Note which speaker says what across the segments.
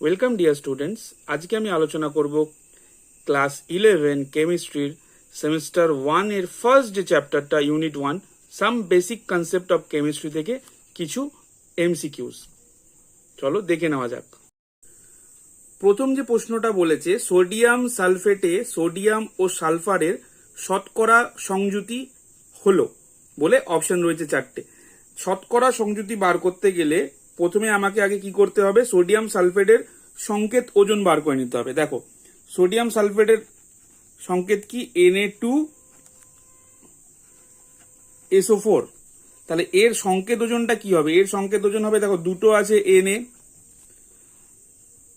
Speaker 1: Welcome dear students আজকে আমি আলোচনা করব ক্লাস ইলেভেন কেমিস্ট্রির সেমিস্টার ওয়ানের ফার্স্ট যে চ্যাপ্টারটা unit one some basic concept of chemistry থেকে কিছু এমসিকিউস চলো দেখে নেওয়া যাক। প্রথম যে প্রশ্নটা বলেছে সোডিয়াম সালফেটে সোডিয়াম ও সালফারের শতকরা সংযুতি হলো বলে অপশন রয়েছে চারটে। শতকরা সংযুতি বার করতে গেলে প্রথমে আমাকে আগে কি করতে হবে? সোডিয়াম সালফেটের সংকেত ওজন বার করে নিতে হবে। দেখো, সোডিয়াম সালফেটের সংকেত কি? এনএ টু এসও ফোর তাহলে এর সংকেত ওজনটা কি হবে? এর সংকেত ওজন হবে, দেখো, দুটো আছে এনএ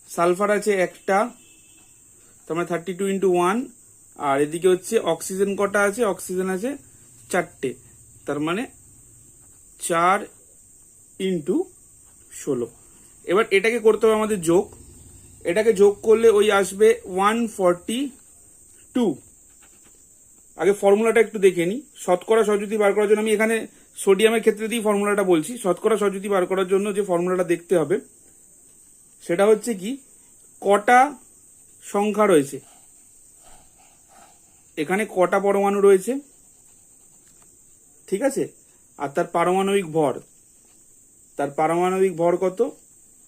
Speaker 1: সালফার আছে একটা, তার মানে থার্টি টু ইন্টু ওয়ান আর এদিকে হচ্ছে অক্সিজেন কটা আছে? অক্সিজেন আছে চারটে, তার মানে চার ইন্টু ষোলো। এবার এটাকে করতে হবে আমাদের যোগ। এটাকে যোগ করলে ওই আসবে ওয়ান ফর্টি টু। আগে ফর্মুলাটা একটু দেখে নিই। শতকরা সহজুতি বার করার জন্য আমি এখানে সোডিয়ামের ক্ষেত্রে দিয়ে ফর্মুলাটা বলছি। শতকরা সহজুতি বার করার জন্য যে ফর্মুলাটা দেখতে হবে, সেটা হচ্ছে কি, কটা সংখ্যা রয়েছে। এখানে কটা পরমাণু রয়েছে। ঠিক আছে? আর তার পারমাণবিক ভর। তার পারমাণবিক ভর কত?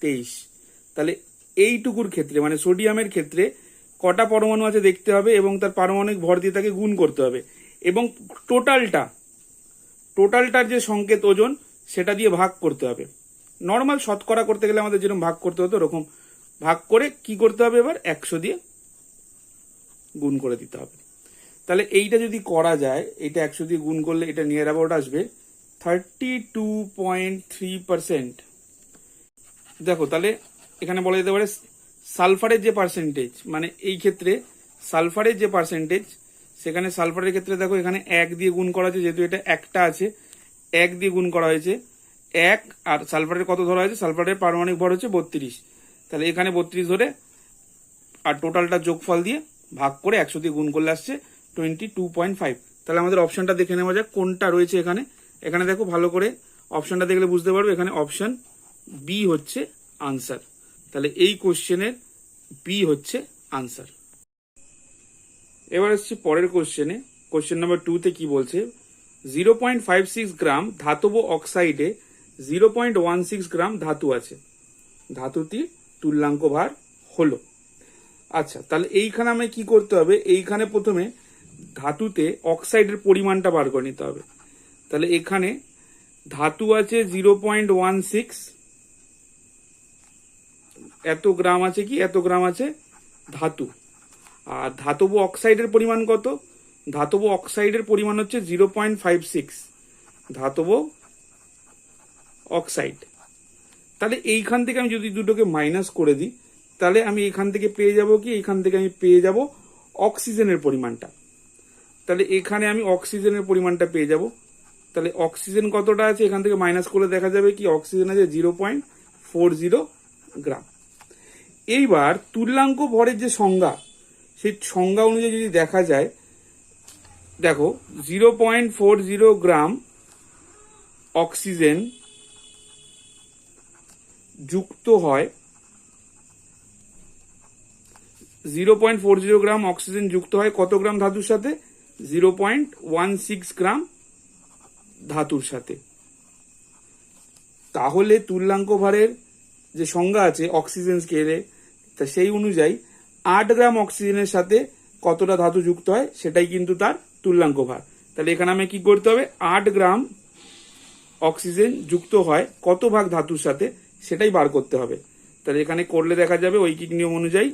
Speaker 1: তেইশ। তাহলে এইটুকুর ক্ষেত্রে মানে সোডিয়ামের ক্ষেত্রে কটা পরমাণু আছে দেখতে হবে এবং তার পারমাণবিক ভর দিয়ে তাকে গুণ করতে হবে। এবং টোটালটা, টোটালটার যে সংকেত ওজন, সেটা দিয়ে ভাগ করতে হবে। নর্মাল শতকরা করতে গেলে আমাদের যেরকম ভাগ করতে হতো, ওরকম ভাগ করে কি করতে হবে এবার? একশো দিয়ে গুণ করে দিতে হবে। তাহলে এইটা যদি করা যায় এটা একশো দিয়ে গুণ করলে এটা নিয়ার অ্যাবাউট আসবে। Thirty two point three percent দেখো, তাহলে এখানে বলা যেতে পারে সালফারের যে পার্সেন্টেজ মানে এই ক্ষেত্রে সালফারের যে পার্সেন্টেজ সেখানে সালফারের ক্ষেত্রে দেখো এখানে এক দিয়ে গুণ করা আছে যেহেতু এটা একটা আছে, এক দিয়ে গুণ করা হয়েছে, এক আর সালফারের কত ধরা হয়েছে? সালফারের পারমাণবিক ভর হচ্ছে বত্রিশ। তাহলে এখানে বত্রিশ ধরে আর টোটালটা যোগফল দিয়ে ভাগ করে একশো দিয়ে গুণ করলে আসছে টোয়েন্টি টু পয়েন্ট ফাইভ তাহলে আমাদের অপশনটা দেখে নেওয়া যাক, কোনটা রয়েছে এখানে। এখানে দেখো ভালো করে অপশনটা দেখলে বুঝতে পারবে, এখানে অপশন বি হচ্ছে আনসার তাহলে এই কোশ্চেনের বি হচ্ছে আনসার এবার আসছি পরের কোশ্চেনে কোশ্চেন নাম্বার টুতে কি বলছে? Zero point five six gram ধাতব অক্সাইডে zero point one six gram ধাতু আছে। ধাতুটি তুল্যাঙ্ক ভার হলো। আচ্ছা তাহলে এইখানে আমি কি করতে হবে? এইখানে প্রথমে ধাতুতে অক্সাইডের পরিমাণটা বার করে নিতে হবে। তাহলে এখানে ধাতু আছে জিরো পয়েন্ট ওয়ান সিক্স। এত গ্রাম আছে কি? এত গ্রাম আছে ধাতু। আর ধাতব অক্সাইডের পরিমাণ কত? ধাতব অক্সাইডের পরিমাণ হচ্ছে জিরো পয়েন্ট ফাইভ সিক্স। ধাতব অক্সাইড। তাহলে এইখান থেকে আমি যদি দুটোকে মাইনাস করে দিই, তাহলে আমি এখান থেকে পেয়ে যাব কি? এখান থেকে আমি পেয়ে যাব অক্সিজেনের পরিমাণটা। তাহলে এখানে আমি অক্সিজেনের পরিমাণটা পেয়ে যাব। তাহলে অক্সিজেন কতটা আছে? এখান থেকে মাইনাস করে দেখা যাবে কি? অক্সিজেন আছে zero point four zero gram এইবার তুল্যাঙ্ক ভরের যে সংজ্ঞা, সেই সংজ্ঞা অনুযায়ী যদি দেখা যায়, দেখো zero point four zero gram oxygen যুক্ত হয় zero point four zero gram oxygen যুক্ত হয় কত গ্রাম ধাতুর সাথে? Zero point one six gram ধাতুর সাথে। তাহলে তুল্যাঙ্ক ভারের যে সংজ্ঞা আছে অক্সিজেন স্কেলে তা সেই অনুযায়ী আট গ্রাম অক্সিজেনের সাথে কতটা ধাতু যুক্ত হয় সেটাই কিন্তু তার তুল্যাঙ্ক ভার। তাহলে এখানে আমি কি করতে হবে? আট গ্রাম অক্সিজেন যুক্ত হয় কত ভাগ ধাতুর সাথে সেটাই বার করতে হবে। তাহলে এখানে করলে দেখা যাবে ঐকিক নিয়ম অনুযায়ী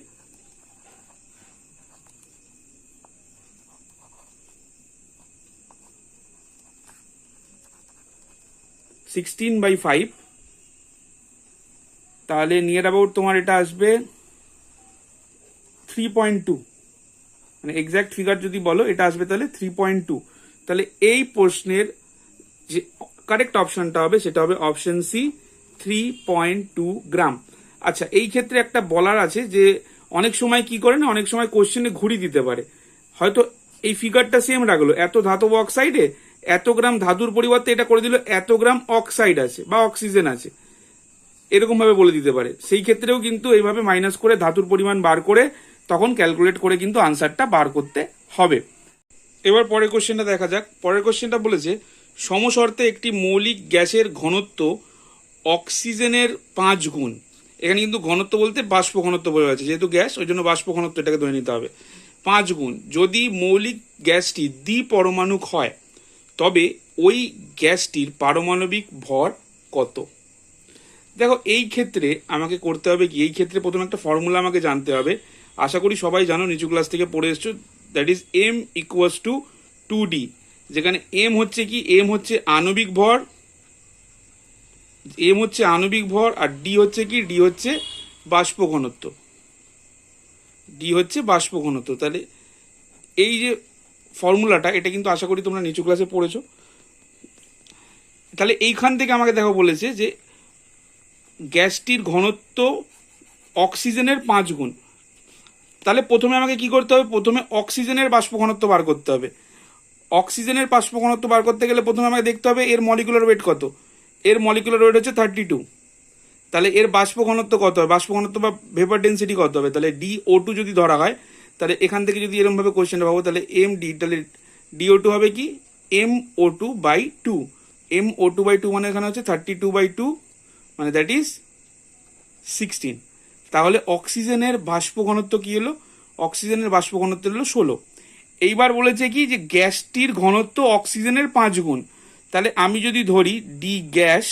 Speaker 1: সিক্সটিন বাই ফাইভ তাহলে নিয়ার অ্যাবাউট তোমার এটা আসবে থ্রি পয়েন্ট টু মানে এক্স্যাক্ট ফিগার যদি বলো, এটা আসবে তাহলে থ্রি পয়েন্ট টু তাহলে এই প্রশ্নের যে কারেক্ট অপশনটা হবে, সেটা হবে option C three point two gram আচ্ছা এই ক্ষেত্রে একটা বলার আছে যে অনেক সময় কি করে না, অনেক সময় কোশ্চেনে ঘুরি দিতে পারে। হয়তো এই ফিগারটা সেম রাখল। এত ধাতব অক্সাইডে এত গ্রাম ধাতুর পরিবর্তে এটা করে দিল, এত গ্রাম অক্সাইড আছে বা অক্সিজেন আছে। এরকম ভাবে বলে দিতে পারে। সেই ক্ষেত্রেও কিন্তু এইভাবে মাইনাস করে ধাতুর পরিমাণ বার করে তখন ক্যালকুলেট করে কিন্তু আনসারটা বার করতে হবে। এবার পরের কোশ্চেনটা দেখা যাক। পরের কোশ্চেনটা বলেছে, সমশর্তে একটি মৌলিক গ্যাসের ঘনত্ব অক্সিজেনের পাঁচ গুণ। এখানে কিন্তু ঘনত্ব বলতে বাষ্প ঘনত্ব বলে আছে, যেহেতু গ্যাস, ওই জন্য বাষ্প ঘনত্ব এটাকে ধরে নিতে হবে। পাঁচ গুণ। যদি মৌলিক গ্যাসটি দ্বিপরমাণুক হয় তবে ওই গ্যাসটির পারমাণবিক ভর কত? দেখো, এই ক্ষেত্রে আমাকে করতে হবে কি? এই ক্ষেত্রে প্রথমে একটা ফর্মুলা আমাকে জানতে হবে। আশা করি সবাই জানো, নিচু ক্লাস থেকে পড়ে এসছো। That is M equals to two D যেখানে এম হচ্ছে কি? এম হচ্ছে আণবিক ভর এম হচ্ছে আণবিক ভর, আর ডি হচ্ছে কি? ডি হচ্ছে বাষ্প ঘনত্ব। ডি হচ্ছে বাষ্প ঘনত্ব। তাহলে এই যে ফর্মুলাটা, এটা কিন্তু আশা করি তোমরা নিচু ক্লাসে পড়েছো। তাহলে এইখান থেকে আমাকে দেখো বলেছে যে, গ্যাসটির ঘনত্ব অক্সিজেনের পাঁচ গুণ। তাহলে প্রথমে আমাকে কি করতে হবে? প্রথমে অক্সিজেনের বাষ্প ঘনত্ব বার করতে হবে। অক্সিজেনের বাষ্প ঘনত্ব বার করতে গেলে প্রথমে আমাকে দেখতে হবে এর মলিকুলার ওয়েট কত? এর মলিকুলার ওয়েট হচ্ছে থার্টি টু তাহলে এর বাষ্প ঘনত্ব কত? হবে বাষ্প ঘনত্ব বা ভেপার ডেন্সিটি কত হবে? তাহলে ডি ও টু যদি ধরা হয় তাহলে এখান থেকে যদি এরকমভাবে কোয়েশ্চেনটা পাবো তাহলে এম ডি তাহলে ডি ও টু হবে কি? M O two by two M O two by two মানে এখানে হচ্ছে থার্টি টু বাই টু মানে দ্যাট ইজ সিক্সটিন তাহলে অক্সিজেনের বাষ্প ঘনত্ব কি হলো? অক্সিজেনের বাষ্প ঘনত্ব হলো ষোলো। এইবার বলেছে কি যে গ্যাসটির ঘনত্ব অক্সিজেনের পাঁচ গুণ। তাহলে আমি যদি ধরি D gas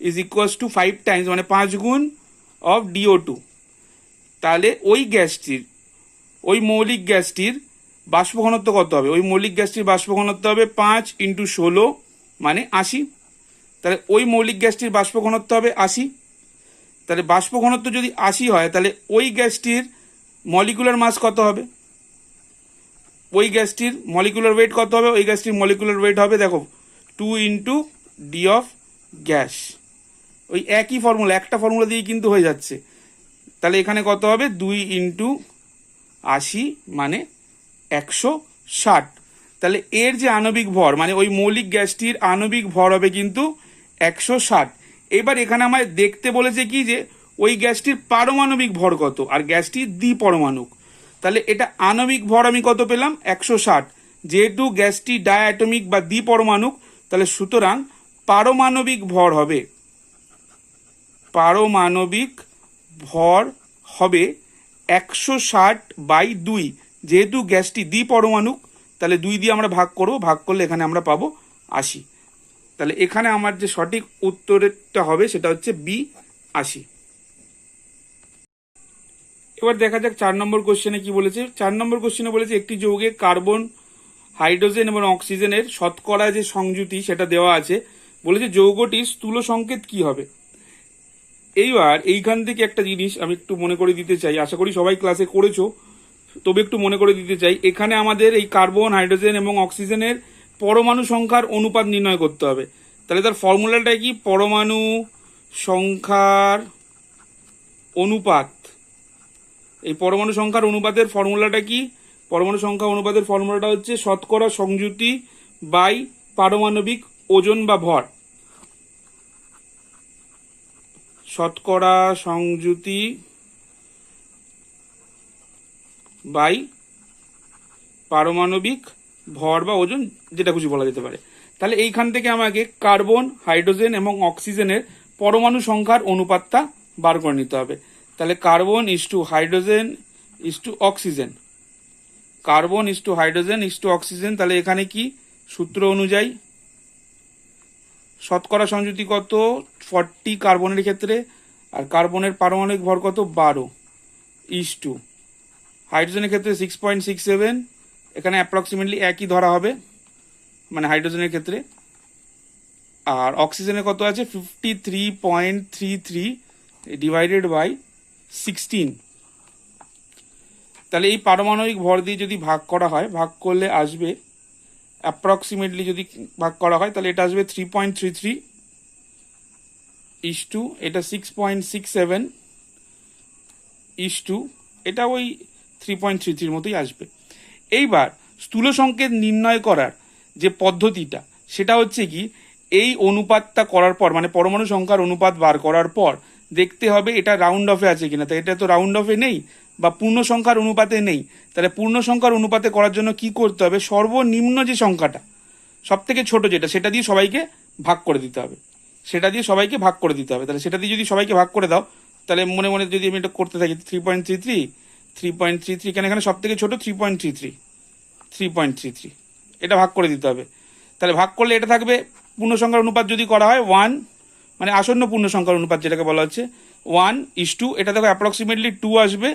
Speaker 1: is equals to five times মানে পাঁচ গুণ অফ ডিও টু তাহলে ওই গ্যাসটির ওই মৌলিক গ্যাসটির বাষ্প ঘনত্ব কত হবে? ওই মৌলিক গ্যাসটির বাষ্প ঘনত্ব হবে পাঁচ ইন্টু ষোলো মানে আশি। তাহলে ওই মৌলিক গ্যাসটির বাষ্প ঘনত্ব হবে আশি। তাহলে বাষ্প ঘনত্ব যদি আশি হয়, তাহলে ওই গ্যাসটির মলিকুলার মাস কত হবে? ওই গ্যাসটির মলিকুলার ওয়েট কত হবে? ওই গ্যাসটির মলিকুলার ওয়েট হবে, দেখো two into D of gas ওই একই ফর্মুলা একটা ফর্মুলা দিয়ে কিন্তু হয়ে যাচ্ছে। তাহলে এখানে কত হবে? দুই ইন্টু আশি মানে একশো ষাট। তাহলে এর যে আণবিক ভর মানে ওই মৌলিক গ্যাসটির আণবিক ভর হবে কিন্তু একশো ষাট। এবার এখানে আমায় দেখতে বলেছে কি যে, ওই গ্যাসটির পারমাণবিক ভর কত আর গ্যাসটি দ্বিপরমাণুক। তাহলে এটা আণবিক ভর আমি কত পেলাম? একশো ষাট। যেহেতু গ্যাসটি ডায়াটমিক বা দ্বিপরমাণুক, তাহলে সুতরাং পারমাণবিক ভর হবে। পারমাণবিক ভর হবে একশো ষাট বাই দুই। যেহেতু গ্যাসটি দ্বিপরমাণুক তাহলে দুই দিয়ে আমরা ভাগ করব, ভাগ করলে এখানে আমরা পাবো আশি। তাহলে এখানে আমার যে সঠিক উত্তরটা হবে সেটা হচ্ছে বি আশি। এবার দেখা যাক চার নম্বর কোশ্চেনে কি বলেছে। চার নম্বর কোশ্চেনে বলেছে, একটি যৌগে কার্বন, হাইড্রোজেন এবং অক্সিজেনের শতকরা যে সংযুতি সেটা দেওয়া আছে। বলেছে যৌগটির স্থূল সংকেত কি হবে? এইবার এইখান থেকে একটা জিনিস আমি একটু মনে করে দিতে চাই, আশা করি সবাই ক্লাসে করেছ, তবে একটু মনে করে দিতে চাই, এখানে আমাদের এই কার্বন হাইড্রোজেন এবং অক্সিজেনের পরমাণু সংখ্যার অনুপাত নির্ণয় করতে হবে। তাহলে তার ফর্মুলাটা কি? পরমাণু সংখ্যার অনুপাত। এই পরমাণু সংখ্যার অনুপাতের ফর্মুলাটা কি? পরমাণু সংখ্যা অনুপাতের ফর্মুলাটা হচ্ছে শতকরা সংযুতি বাই পারমাণবিক ওজন বা ভর। শতকরা সংযুতি বাই পারমাণবিক ভর বা ওজন, যেটা খুশি বলা যেতে পারে। তাহলে এইখান থেকে আমাকে কার্বন, হাইড্রোজেন এবং অক্সিজেনের পরমাণু সংখ্যার অনুপাতটা বার করে নিতে হবে। তাহলে carbon is to hydrogen is to oxygen. Carbon is to hydrogen is to oxygen, তাহলে এখানে কি সূত্র অনুযায়ী শতকরা সংযুতি কত? ফর্টি কার্বনের ক্ষেত্রে, আর কার্বনের পারমাণবিক ভর কত? বারো ইস টু হাইড্রোজেনের ক্ষেত্রে সিক্স পয়েন্ট সিক্স সেভেন এখানে অ্যাপ্রক্সিমেটলি একই ধরা হবে মানে হাইড্রোজেনের ক্ষেত্রে। আর অক্সিজেনের কত আছে? Fifty three point three three divided by sixteen তাহলে এই পারমাণবিক ভর দিয়ে যদি ভাগ করা হয়, ভাগ করলে আসবে অ্যাপ্রক্সিমেটলি যদি ভাগ করা হয়, তাহলে এটা আসবে three point three three is to এটা six point six seven is to এটা ওই থ্রি পয়েন্ট থ্রি থ্রির মতোই আসবে। এইবার স্থূল সংকেত নির্ণয় করার যে পদ্ধতিটা, সেটা হচ্ছে কি, এই অনুপাতটা করার পর মানে পরমাণু সংখ্যার অনুপাত বার করার পর, দেখতে হবে এটা রাউন্ড অফে আছে কিনা। তাই এটা তো রাউন্ড অফে নেই বা পূর্ণ সংখ্যার অনুপাতে নেই, তাহলে পূর্ণ সংখ্যার অনুপাতে করার জন্য কি করতে হবে? সর্বনিম্ন যে সংখ্যাটা সব থেকে ছোটো যেটা, সেটা দিয়ে সবাইকে ভাগ করে দিতে হবে। সেটা দিয়ে সবাইকে ভাগ করে দিতে হবে। তাহলে সেটা দিয়ে যদি সবাইকে ভাগ করে দাও, তাহলে মনে মনে যদি আমি এটা করতে থাকি three point three three three point three three কেন এখানে সব থেকে ছোটো? Three point three three three point three three এটা ভাগ করে দিতে হবে। তাহলে ভাগ করলে এটা থাকবে পূর্ণ সংখ্যার অনুপাত যদি করা হয় ওয়ান মানে আসন্ন পূর্ণ সংখ্যার অনুপাত যেটাকে বলা হচ্ছে ওয়ান ইস টু এটা দেখো অ্যাপ্রক্সিমেটলি টু আসবে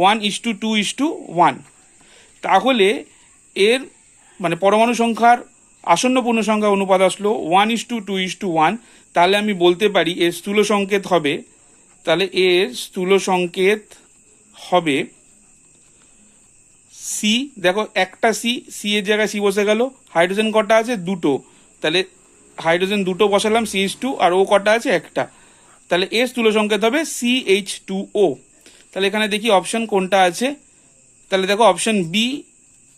Speaker 1: one is to two two is to. তাহলে এর মানে পরমাণু সংখ্যার আসন্ন পূর্ণ সংখ্যা অনুপাত আসলো one is to two two is to. তাহলে আমি বলতে পারি এর স্থূল সংকেত হবে। তাহলে এর স্থূল সংকেত হবে সি দেখো একটা সি সি এর জায়গায় সি বসে গেল, হাইড্রোজেন কটা আছে? দুটো। তাহলে হাইড্রোজেন দুটো বসালাম সি এইচ টু আর ও কটা আছে? একটা। তাহলে এর স্থূল সংকেত হবে সি এইচ টু ও তাহলে এখানে দেখি অপশন কোনটা আছে? তাহলে দেখো option B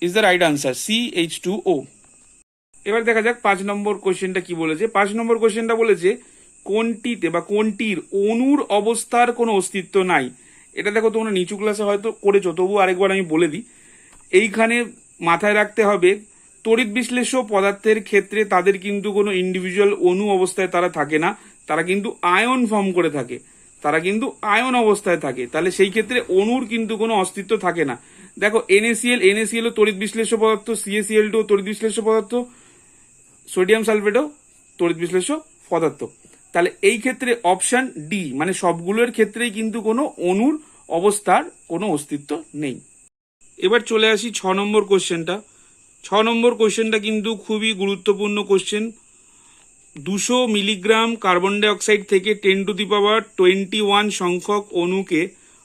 Speaker 1: is the right answer C H two O এবার দেখা যাক পাঁচ নম্বর কোশ্চেনটা কি বলেছে? পাঁচ নম্বর কোশ্চেনটা বলেছে, কোনটিতে বা কোনটির অণুর অবস্থার কোনো অস্তিত্ব নাই? এটা দেখো তোমরা নিচু ক্লাসে হয়তো করেছ তবু আরেকবার আমি বলে দিই। এইখানে মাথায় রাখতে হবে, তড়িৎ বিশ্লেষ্য পদার্থের ক্ষেত্রে তাদের কিন্তু কোনো ইন্ডিভিজুয়াল অণু অবস্থায় তারা থাকে না, তারা কিন্তু আয়ন ফর্ম করে থাকে। তারা কিন্তু আয়ন অবস্থায় থাকে। তাহলে সেই ক্ষেত্রে অণুর কিন্তু কোনো অস্তিত্ব থাকে না। দেখো এনএসিএল এনএসিএল ও তড়িৎ বিশ্লেষ্য পদার্থ সিএসিএল টু তড়িৎ বিশ্লেষ্য পদার্থ, সোডিয়াম সালফেটও তড়িৎ বিশ্লেষ্য পদার্থ। তাহলে এই ক্ষেত্রে অপশন ডি মানে সবগুলোর ক্ষেত্রেই কিন্তু কোনো অণুর অবস্থার কোনো অস্তিত্ব নেই। এবার চলে আসি ছ নম্বর কোশ্চেনটা ছ নম্বর কোশ্চেনটা কিন্তু খুবই গুরুত্বপূর্ণ কোশ্চেন দুশো মিলিগ্রাম কার্বন ডাইঅক্সাইড থেকে ten to the power twenty one সংখ্যক অণুকে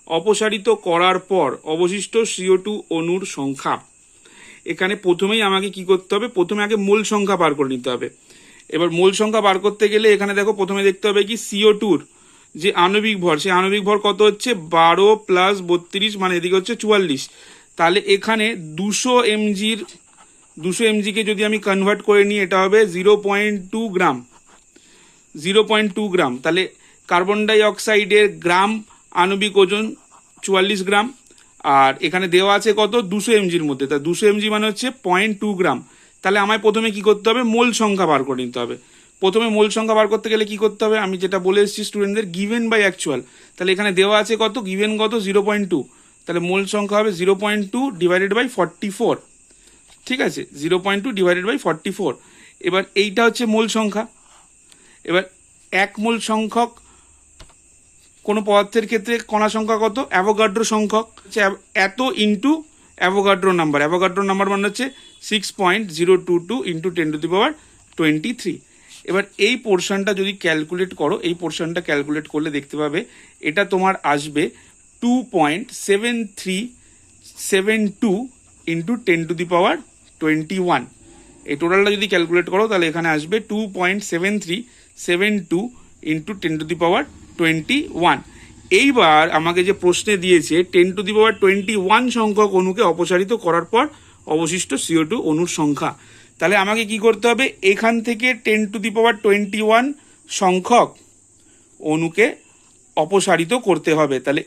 Speaker 1: অপসারিত করার পর অবশিষ্ট সিও টু অণুর সংখ্যা। এখানে প্রথমেই আমাকে কি করতে হবে? প্রথমে আগে মূল সংখ্যা বার করে নিতে হবে। এবার মূল সংখ্যা বার করতে গেলে এখানে দেখো প্রথমে দেখতে হবে কি সিও টুর যে আণবিক ভর, সেই আণবিক ভর কত হচ্ছে? বারো প্লাস বত্রিশ মানে এদিকে হচ্ছে চুয়াল্লিশ। তাহলে এখানে দুশো এমজির দুশো এমজিকে যদি আমি কনভার্ট করে নিই, এটা হবে zero point two gram zero point two gram তাহলে কার্বন ডাই অক্সাইডের গ্রাম আণবিক ওজন চুয়াল্লিশ গ্রাম আর এখানে দেওয়া আছে কত? দুশো এমজির মধ্যে। তা দুশো এমজি মানে হচ্ছে পয়েন্ট টু গ্রাম তাহলে আমায় প্রথমে কি করতে হবে? মোল সংখ্যা বার করে নিতে হবে। প্রথমে মোল সংখ্যা বার করতে গেলে কি করতে হবে? আমি যেটা বলে এসেছি স্টুডেন্টদের গিভেন বাই অ্যাকচুয়াল তাহলে এখানে দেওয়া আছে কত? গিভেন কত? জিরো পয়েন্ট টু তাহলে মোল সংখ্যা হবে zero point two divided by forty four ঠিক আছে zero point two divided by forty four এবার এইটা হচ্ছে মোল সংখ্যা। এবার এক মোল সংখ্যক কোনো পদার্থের ক্ষেত্রে কণা সংখ্যা কত? অ্যাভোগাড্রো সংখ্যক। এত into Avogadro number Avogadro number মানে হচ্ছে six point zero two two into ten to the power twenty three এবার এই পোর্শনটা যদি ক্যালকুলেট করো, এই পোর্শনটা ক্যালকুলেট করলে দেখতে পাবে, এটা তোমার আসবে two point seven three seven two into ten to the power twenty one এই টোটালটা যদি ক্যালকুলেট করো, তাহলে এখানে আসবে two point seven three seven two into ten to the power twenty one এইবার আমাকে যে প্রশ্নে দিয়েছে ten to the power twenty one সংখ্যক অণুকে অপসারিত করার পর অবশিষ্ট সিও টু অণুর সংখ্যা। তাহলে আমাকে কি করতে হবে? এখান থেকে ten to the power twenty one সংখ্যক অণুকে অপসারিত করতে হবে। তাহলে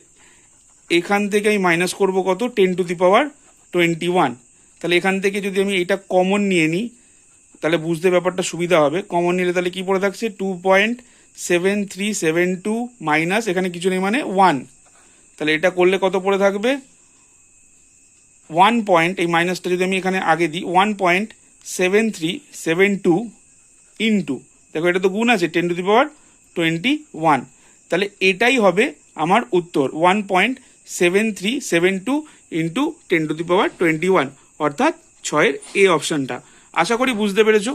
Speaker 1: এখান থেকে আমি মাইনাস করব কত? Ten to the power twenty one তাহলে এখান থেকে যদি আমি এটা কমন নিয়ে নিই, তাহলে বুঝতে ব্যাপারটা সুবিধা হবে। কমন নিলে তাহলে কি পড়ে থাকছে? Two point seven three seven two minus এখানে কিছু নেই মানে ওয়ান তাহলে এটা করলে কত পড়ে থাকবে? ওয়ান পয়েন্ট এই মাইনাসটা যদি আমি এখানে আগে দিই one point seven three seven two into দেখো এটা তো গুণ আছে ten to the power twenty one তাহলে এটাই হবে আমার উত্তর one point seven three seven two into ten to the power twenty one অর্থাৎ ছয়ের এ অপশানটা। আশা করি বুঝতে পেরেছ।